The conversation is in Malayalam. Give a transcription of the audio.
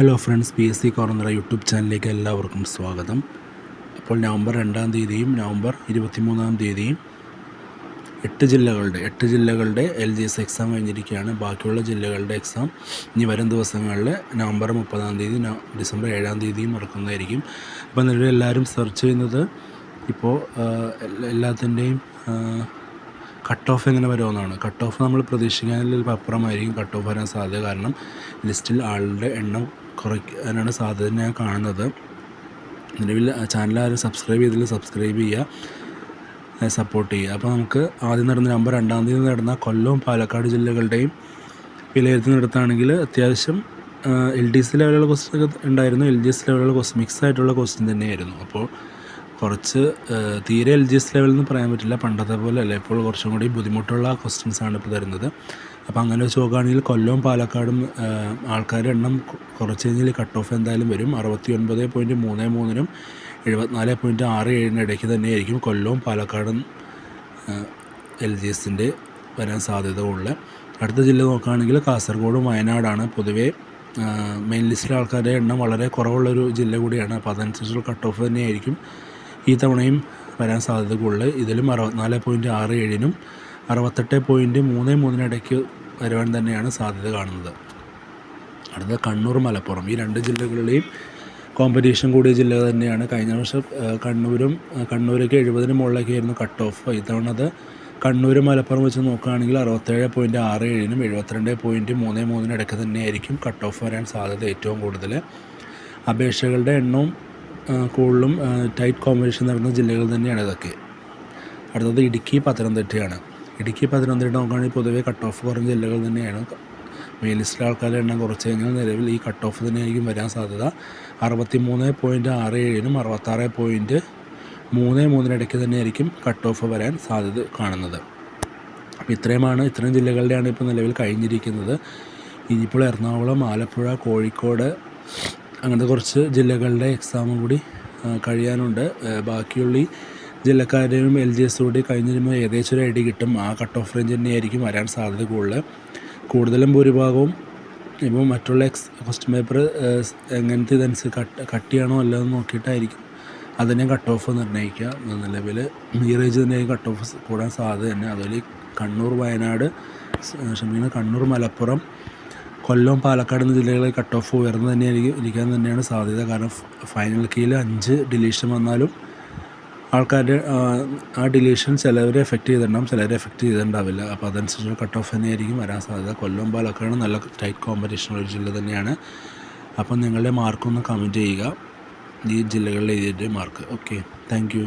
Hello friends P S C corner YouTube ചാനലിലേക്ക് എല്ലാവർക്കും സ്വാഗതം. അപ്പോൾ നവംബർ രണ്ടാം തീയതിയും നവംബർ ഇരുപത്തിമൂന്നാം തീയതിയും എട്ട് ജില്ലകളുടെ എട്ട് ജില്ലകളുടെ എൽ ജി എസ് എക്സാം കഴിഞ്ഞിരിക്കുകയാണ്. ബാക്കിയുള്ള ജില്ലകളുടെ എക്സാം ഇനി വരും ദിവസങ്ങളിൽ നവംബർ മുപ്പതാം തീയതി ഡിസംബർ ഏഴാം തീയതിയും നടക്കുന്നതായിരിക്കും. അപ്പോൾ നിലവിൽ എല്ലാവരും സെർച്ച് ചെയ്യുന്നത് ഇപ്പോൾ എല്ലാത്തിന്റെയും കട്ട് ഓഫ് എങ്ങനെ വരുമെന്നാണ്. കട്ട് ഓഫ് നമ്മൾ പ്രതീക്ഷിക്കാനുള്ള അപ്പുറമായിരിക്കും കട്ട് ഓഫ് വരാൻ സാധ്യത. കാരണം ലിസ്റ്റിൽ ആളുടെ എണ്ണം കുറയ്ക്കാനാണ് സാധ്യത ഞാൻ കാണുന്നത്. നിലവിൽ ചാനൽ ആരും സബ്സ്ക്രൈബ് ചെയ്തില്ല. സബ്സ്ക്രൈബ് ചെയ്യുക. സപ്പോർട്ട് ചെയ്യുക. അപ്പോൾ നമുക്ക് ആദ്യം നടന്ന നമ്പർ രണ്ടാം തീയതി നടന്ന കൊല്ലവും പാലക്കാട് ജില്ലകളുടെയും വിലയിരുത്തി നടത്തുകയാണെങ്കിൽ അത്യാവശ്യം എൽ ഡി എസ് ലെവലുള്ള ക്വസ്റ്റ്യൻ ഉണ്ടായിരുന്നു. എൽ ഡി എസ് ലെവലുള്ള ക്വസ്റ്റ്യൻ മിക്സ് ആയിട്ടുള്ള ക്വസ്റ്റ്യൻ തന്നെയായിരുന്നു. അപ്പോൾ കുറച്ച് തീരെ എൽ ജി എസ് ലെവൽ എന്ന് പറയാൻ പറ്റില്ല. പണ്ടത്തെ പോലെ അല്ല ഇപ്പോൾ കുറച്ചും കൂടി ബുദ്ധിമുട്ടുള്ള ക്വസ്റ്റ്യൻസ് ആണ് ഇപ്പോൾ തരുന്നത്. അപ്പോൾ അങ്ങനെ വെച്ച് നോക്കുകയാണെങ്കിൽ കൊല്ലവും പാലക്കാടും ആൾക്കാരുടെ എണ്ണം കുറച്ച് കഴിഞ്ഞാൽ കട്ട് ഓഫ് എന്തായാലും വരും. അറുപത്തി ഒൻപത് പോയിന്റ് മൂന്ന് മൂന്നിനും എഴുപത്തിനാല് പോയിന്റ് ആറ് ഏഴിന് ഇടയ്ക്ക് തന്നെയായിരിക്കും കൊല്ലവും പാലക്കാടും എൽ ജി എസിന്റെ വരാൻ സാധ്യത ഉള്ളത് അടുത്ത ജില്ല നോക്കുകയാണെങ്കിൽ കാസർഗോഡും വയനാടാണ്. പൊതുവേ മെയിൻ ലിസ്റ്റിലെ ആൾക്കാരുടെ എണ്ണം വളരെ കുറവുള്ളൊരു ജില്ല കൂടിയാണ്. അപ്പോൾ അതനുസരിച്ചുള്ള കട്ട് ഓഫ് തന്നെയായിരിക്കും. ഈ തവണയും വരാൻ സാധ്യത കൂടുതൽ ഇതിലും അറുപത്തിനാല് പോയിന്റ് ആറ് ഏഴിനും അറുപത്തെട്ട് പോയിന്റ് മൂന്ന് മൂന്നിനിടയ്ക്ക് വരുവാൻ തന്നെയാണ് സാധ്യത കാണുന്നത്. അടുത്ത കണ്ണൂർ മലപ്പുറം. ഈ രണ്ട് ജില്ലകളിലെയും കോമ്പറ്റീഷൻ കൂടിയ ജില്ല തന്നെയാണ്. കഴിഞ്ഞ വർഷം കണ്ണൂരും കണ്ണൂരൊക്കെ എഴുപതിന് മുകളിലേക്കായിരുന്നു കട്ട് ഓഫ് ഇത്തവണ അത് കണ്ണൂർ മലപ്പുറം വെച്ച് നോക്കുകയാണെങ്കിൽ അറുപത്തേഴ് പോയിന്റ് ആറ് ഏഴിനും എഴുപത്തിരണ്ട് പോയിന്റ് മൂന്ന് മൂന്നിനും ഇടയ്ക്ക് തന്നെയായിരിക്കും കട്ട് ഓഫ് വരാൻ സാധ്യത ഏറ്റവും കൂടുതൽ. അപേക്ഷകളുടെ എണ്ണവും കൂടുതലും ടൈറ്റ് കോമ്പറ്റീഷൻ നടക്കുന്ന ജില്ലകൾ തന്നെയാണ് ഇതൊക്കെ. അടുത്തത് ഇടുക്കി പത്തനംതിട്ടയാണ്. ഇടുക്കി പത്തനംതിട്ട നോക്കുകയാണെങ്കിൽ പൊതുവേ കട്ട് ഓഫ് കുറഞ്ഞ ജില്ലകൾ തന്നെയാണ്. മെയിൻ ലിസ്റ്റിലെ ആൾക്കാരുടെ എണ്ണം കുറച്ച് കഴിഞ്ഞാൽ നിലവിൽ ഈ കട്ട് ഓഫ് തന്നെയായിരിക്കും വരാൻ സാധ്യത. അറുപത്തി മൂന്ന് പോയിന്റ് ആറ് ഏഴിനും അറുപത്താറ് പോയിന്റ് മൂന്ന് മൂന്നിനിടയ്ക്ക് തന്നെയായിരിക്കും കട്ട് ഓഫ് വരാൻ സാധ്യത കാണുന്നത്. അപ്പോൾ ഇത്രയുമാണ് ഇത്രയും ജില്ലകളുടെയാണ് ഇപ്പോൾ നിലവിൽ കഴിഞ്ഞിരിക്കുന്നത്. ഇനിയിപ്പോൾ എറണാകുളം ആലപ്പുഴ കോഴിക്കോട് അങ്ങനത്തെ കുറച്ച് ജില്ലകളുടെ എക്സാമും കൂടി കഴിയാനുണ്ട്. ബാക്കിയുള്ള ജില്ലക്കാരെയും എൽ ജി എസ് കൂടി കഴിഞ്ഞ് വരുമ്പോൾ ഏകദേശം ഒരു ഐ കിട്ടും. ആ കട്ട് ഓഫ് റേഞ്ച് തന്നെയായിരിക്കും വരാൻ സാധ്യത കൂടുതൽ കൂടുതലും ഭൂരിഭാഗവും ഇപ്പോൾ മറ്റുള്ള എക്സ് ക്വസ്റ്റ്യൻ പേപ്പർ എങ്ങനത്തെ ഇതനുസരിച്ച് കട്ട് കട്ടിയാണോ അല്ലതെന്ന് നോക്കിയിട്ടായിരിക്കും അതിനെ കട്ട് ഓഫ് നിർണയിക്കുക നിലവിൽ ഈ റേഞ്ച് തന്നെ കട്ട് ഓഫ് കൂടാൻ സാധ്യത തന്നെ. അതുപോലെ കണ്ണൂർ വയനാട് ക്ഷമിക്കുന്ന കണ്ണൂർ മലപ്പുറം കൊല്ലം പാലക്കാട് എന്ന ജില്ലകളിൽ കട്ട് ഓഫ് ഉയർന്നു തന്നെയായിരിക്കും ഇരിക്കാൻ തന്നെയാണ് സാധ്യത. കാരണം ഫൈനൽ കീയിൽ അഞ്ച് ഡിലീഷൻ വന്നാലും ആൾക്കാരുടെ ആ ഡിലീഷൻ ചിലവരെ എഫക്റ്റ് ചെയ്തിട്ടുണ്ടാകും ചിലരെ എഫക്റ്റ് ചെയ്തിട്ടുണ്ടാവില്ല. അപ്പോൾ അതനുസരിച്ചുള്ള കട്ട് ഓഫ് തന്നെയായിരിക്കും വരാൻ സാധ്യത. കൊല്ലം പാലക്കാട് നല്ല ടൈറ്റ് കോമ്പറ്റീഷൻ ഒരു ജില്ല തന്നെയാണ്. അപ്പം നിങ്ങളുടെ മാർക്കൊന്ന് കമന്റ് ചെയ്യുക. ഈ ജില്ലകളിലെ എഴുതിയിട്ട് മാർക്ക് ഓക്കെ താങ്ക്